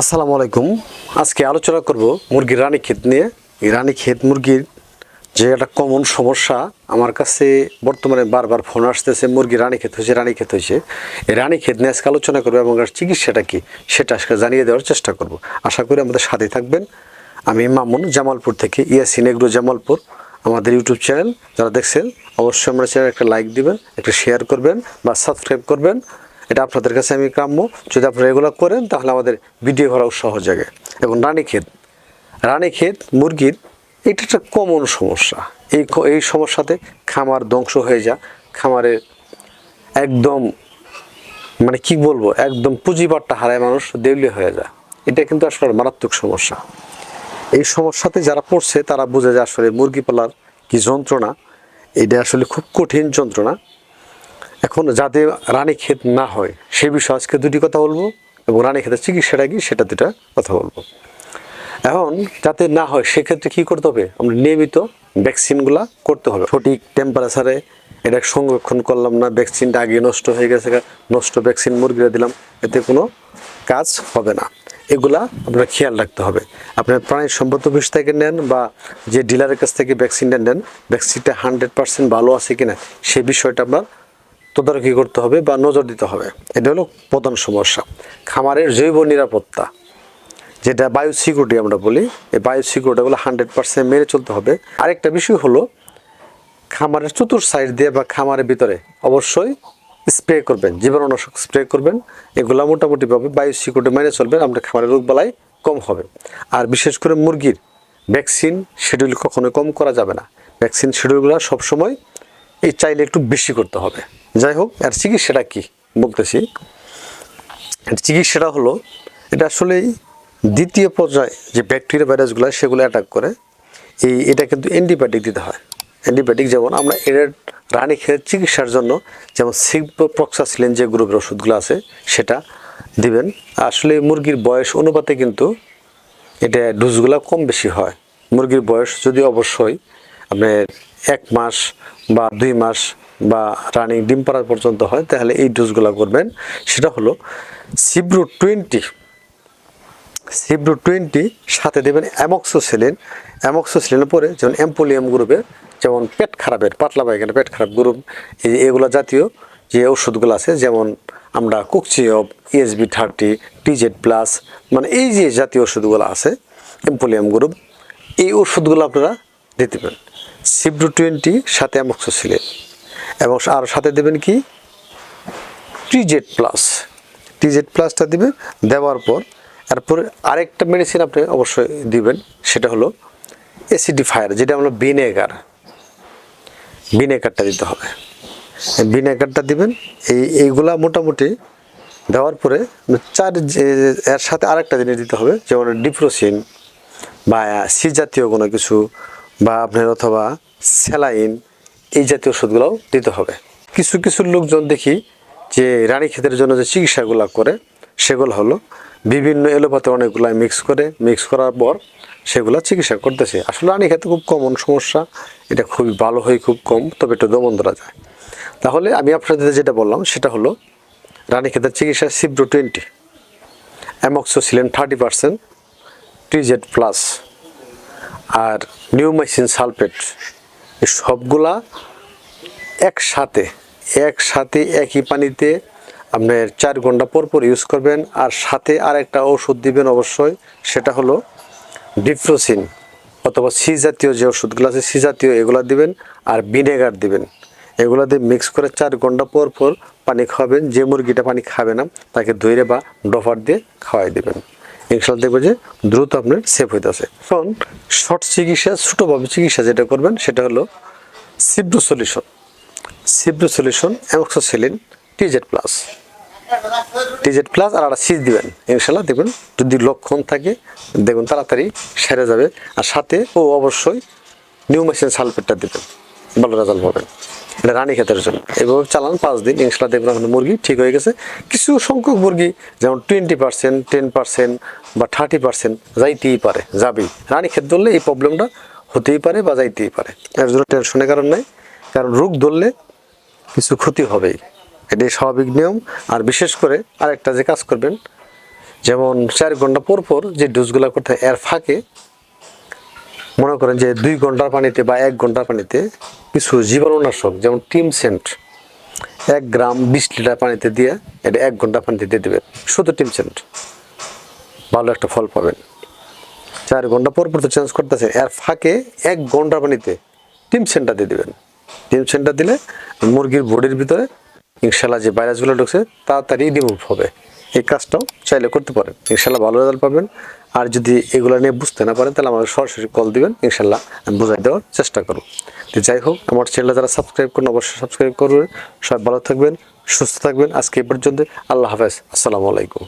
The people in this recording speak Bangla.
আসসালামু আলাইকুম। আজকে আলোচনা করব মুরগির রানী ক্ষেত নিয়ে। এই রানীক্ষেত মুরগির যে একটা কমন সমস্যা, আমার কাছে বর্তমানে বারবার ফোন আসতেছে মুরগির রানীক্ষেত হয়েছে, রানী ক্ষেত হয়েছে। এই রানীক্ষেত নিয়ে আজকে আলোচনা করব এবং চিকিৎসাটা কী, সেটা আজকে জানিয়ে দেওয়ার চেষ্টা করব। আশা করি আমাদের সাথে থাকবেন। আমি মামুন জামালপুর থেকে ইয়াসিন এগ্রো জামালপুর, আমাদের ইউটিউব চ্যানেল। যারা দেখছেন, অবশ্যই আমার চ্যানেল একটা লাইক দিবেন, একটা শেয়ার করবেন বা সাবস্ক্রাইব করবেন। এটা আপনাদের কাছে আমি কাম্য যদি আপনারা এগুলো করেন, তাহলে আমাদের ভিডিও করাও সহজ জায়গে এবং রানীক্ষেত রানীক্ষেত মুরগির এটা একটা কমন সমস্যা। এই এই সমস্যাতে খামার ধ্বংস হয়ে যা খামারের একদম মানে কি বলব, একদম পুঁজিবারটা হারায় মানুষ দেউলিয়া হয়ে যায়। এটা কিন্তু আসলে মারাত্মক সমস্যা। এই সমস্যাতে যারা পড়ছে, তারা বুঝে যে আসলে মুরগি পালার কি যন্ত্রণা। এটা আসলে খুব কঠিন যন্ত্রণা। এখন যাতে রানী ক্ষেত না হয়, সে বিষয়ে আজকে দুটি কথা বলব এবং রানী ক্ষেতের চিকিৎসাটা কি সেটা দুটা কথা বলব। এখন যাতে না হয়, সেক্ষেত্রে কি করতে হবে? আমরা নিয়মিত ভ্যাকসিনগুলা করতে হবে। সঠিক টেম্পারেচারে এটা সংরক্ষণ করলাম না, ভ্যাকসিনটা আগে নষ্ট হয়ে গেছে নষ্ট ভ্যাকসিন মুরগিরা দিলাম, এতে কোনো কাজ হবে না। এগুলা আপনার খেয়াল রাখতে হবে। আপনার প্রাণী সম্পদ অফিস থেকে নেন বা যে ডিলারের কাছ থেকে ভ্যাকসিনটা নেন, ভ্যাকসিনটা হান্ড্রেড পার্সেন্ট ভালো আছে কিনা, সে বিষয়টা আপনার তদারকি করতে হবে বা নজর দিতে হবে। এটা হলো প্রধান সমস্যা। খামারের জৈব নিরাপত্তা, যেটা বায়ো সিকিউরিটি আমরা বলি, এই বায়ো সিকিউরিটিগুলো হান্ড্রেড পার্সেন্ট মেনে চলতে হবে। আরেকটা বিষয় হলো, খামারের চতুর সাইড দিয়ে বা খামারের ভিতরে অবশ্যই স্প্রে করবেন, জীবাণুনাশক স্প্রে করবেন। এগুলো মোটামুটিভাবে বায়ো সিকিউরিটি মেনে চলবেন আপনার খামারের রোগ বালাই কম হবে। আর বিশেষ করে মুরগির ভ্যাকসিন শিডিউল কখনোই কম করা যাবে না। ভ্যাকসিন শিডিউলগুলো সবসময় এই চাইলে একটু বেশি করতে হবে। যাই হোক, আর চিকিৎসাটা কি বলতেছি? এর চিকিৎসাটা হলো, এটা আসলেই দ্বিতীয় পর্যায়ে যে ব্যাকটেরিয়া ভাইরাসগুলো সেগুলো অ্যাটাক করে। এই, এটা কিন্তু অ্যান্টিবায়োটিক দিতে হয়। অ্যান্টিবায়োটিক যেমন আমরা এর রানী খেয়ে চিকিৎসার জন্য যেমন সিপ্রক্সাসিলিন যে গ্রুপের ওষুধগুলো আছে, সেটা দিবেন। আসলে মুরগির বয়স অনুপাতে কিন্তু এটা ডোজগুলো কম বেশি হয়। মুরগির বয়স যদি অবশ্যই আপনার এক মাস বা দুই মাস বা রানিং ডিম পাড়া পর্যন্ত হয়, তাহলে এই ডোজগুলো করবেন। সেটা হলো সিব্রু টোয়েন্টি সিব্রু টোয়েন্টি সাথে দেবেন অ্যামক্সোসিলিন অ্যামক্সোসিলিনের পরে যেমন অ্যাম্পোলিয়াম গ্রুপের যেমন পেট খারাপের, পাতলা পায়খানা, পেট খারাপ গ্রুপ এই এগুলো জাতীয় যে ওষুধগুলো আছে, যেমন আমরা কুকচিয়ব ইএসবি থার্টি টিজেড প্লাস মানে এই যে জাতীয় ওষুধগুলো আছে এম্পোলিয়াম গ্রুপ এই ওষুধগুলো আপনারা দিতে পারেন। সিব্রু টোয়েন্টি সাথে অ্যামক্সোসিলিন এবং আর সাথে দেবেন কি? টিজেড প্লাস টিজেড প্লাসটা দিবেন, দেওয়ার পর তারপরে আরেকটা মেডিসিন আপনি অবশ্যই দিবেন, সেটা হলো অ্যাসিডিফায়ার যেটা আমরা ভিনেগার ভিনেগারটা দিতে হবে। ভিনেগারটা দিবেন, এই, এইগুলা মোটামুটি দেওয়ার পরে চার এর সাথে আরেকটা জিনিস দিতে হবে, যেমন ডিপ্রোসিন বা সি জাতীয় কোনো কিছু, বা আপনার অথবা স্যালাইন এই জাতীয় ওষুধগুলোও দিতে হবে। কিছু কিছু লোকজন দেখি যে রানী ক্ষেতের জন্য যে চিকিৎসাগুলো করে, সেগুলো হলো বিভিন্ন এলোপাতে অনেকগুলো মিক্স করে মিক্স করার পর সেগুলো চিকিৎসা করতেছে। আসলে রানী ক্ষেতে খুব কমন সমস্যা, এটা খুবই ভালো হয়, খুব কম, তবে একটু দমন ধরা যায়। তাহলে আমি আপনাদের যেটা বললাম, সেটা হলো রানী ক্ষেতের চিকিৎসা Cibro twenty amoxicillin thirty percent TZ plus আর নিউমাইসিন সালফেট সবগুলা একসাথে একসাথে একই পানিতে আপনার চার ঘণ্টা পর পর ইউজ করবেন আর সাথে আর একটা ওষুধ দিবেন অবশ্যই, সেটা হলো ডিফ্রোসিন অথবা সি জাতীয় যে ওষুধগুলো আছে, সি জাতীয় এগুলা দিবেন আর ভিনেগার দিবেন। এগুলো দিয়ে মিক্স করে চার ঘণ্টা পর পর পানি খাওয়াবেন। যে মুরগিটা পানি খাবে না, তাকে দইরে বা ডফার দিয়ে খাওয়াই দিবেন। ইনশাল্লাহ দেখব যে দ্রুত আপনার সেভ হইতেছে। এখন শর্ট চিকিৎসা, ছোটোভাবে চিকিৎসা যেটা করবেন, সেটা হলো Cibro solution Cibro solution amoxicillin TZ plus TZ plus আর একটা সিজ দিবেন। ইনশাল্লাহ দেখবেন যদি লক্ষণ থাকে দেখুন তাড়াতাড়ি সেরে যাবে। আর সাথে ও অবশ্যই নিউমেশন সালফেটটা দেবেন। ভালো রেজাল্ট পাবেন। এটা রানী ক্ষেতের জন্য। এভাবে চালান পাঁচ দিন, ইনশাল্লাহ দেখবেন আপনার মুরগি ঠিক হয়ে গেছে। কিছু সংখ্যক মুরগি, যেমন টোয়েন্টি পার্সেন্ট টেন পার্সেন্ট বা থার্টি পার্সেন্ট যাইতেই পারে, যাবেই। রানী ক্ষেত ধরলে এই প্রবলেমটা হতেই পারে বা যাইতেই পারে। এর জন্য টেনশনের কারণ নেই, কারণ রোগ ধরলে কিছু ক্ষতি হবেই। এটাই স্বাভাবিক নিয়ম। আর বিশেষ করে আরেকটা যে কাজ করবেন, যেমন চার ঘণ্টা পর পর যে ডোজগুলো করতে এর ফাঁকে মনে করেন যে দুই ঘণ্টার পানিতে বা এক ঘণ্টার পানিতে কিছু জীবাণুনাশক, যেমন টিম সেন্ট, এক গ্রাম বিশ লিটার পানিতে দিয়ে এটা এক ঘণ্টা পানিতে দিয়ে দেবেন। শুধু টিম সেন্ট। ভালো একটা ফল পাবেন। চার ঘণ্টা পর পর তো চেঞ্জ করতেছে। এর ফাঁকে এক ঘণ্টা পানিতে টিম সেন্টটা দিয়ে দেবেন। টিম সেন্টার দিলে মুরগির বডির ভিতরে ইনশাল্লাহ যে ভাইরাসগুলো ঢুকছে, তাড়াতাড়ি রিমুভ হবে। এই কাজটাও চাইলে করতে পারেন। ইনশাল্লাহ ভালো রেজাল্ট পাবেন। আর যদি এগুলো নিয়ে বুঝতে না পারেন, তাহলে আমাকে সরাসরি কল দিবেন, ইনশাল্লাহ আমি বোঝাই দেওয়ার চেষ্টা করব। তো যাই হোক, আমার চ্যানেলে যারা সাবস্ক্রাইব করুন, অবশ্যই সাবস্ক্রাইব করবেন। সবাই ভালো থাকবেন, সুস্থ থাকবেন। আজকে এ পর্যন্ত আল্লাহ হাফেজ। আসসালামু আলাইকুম।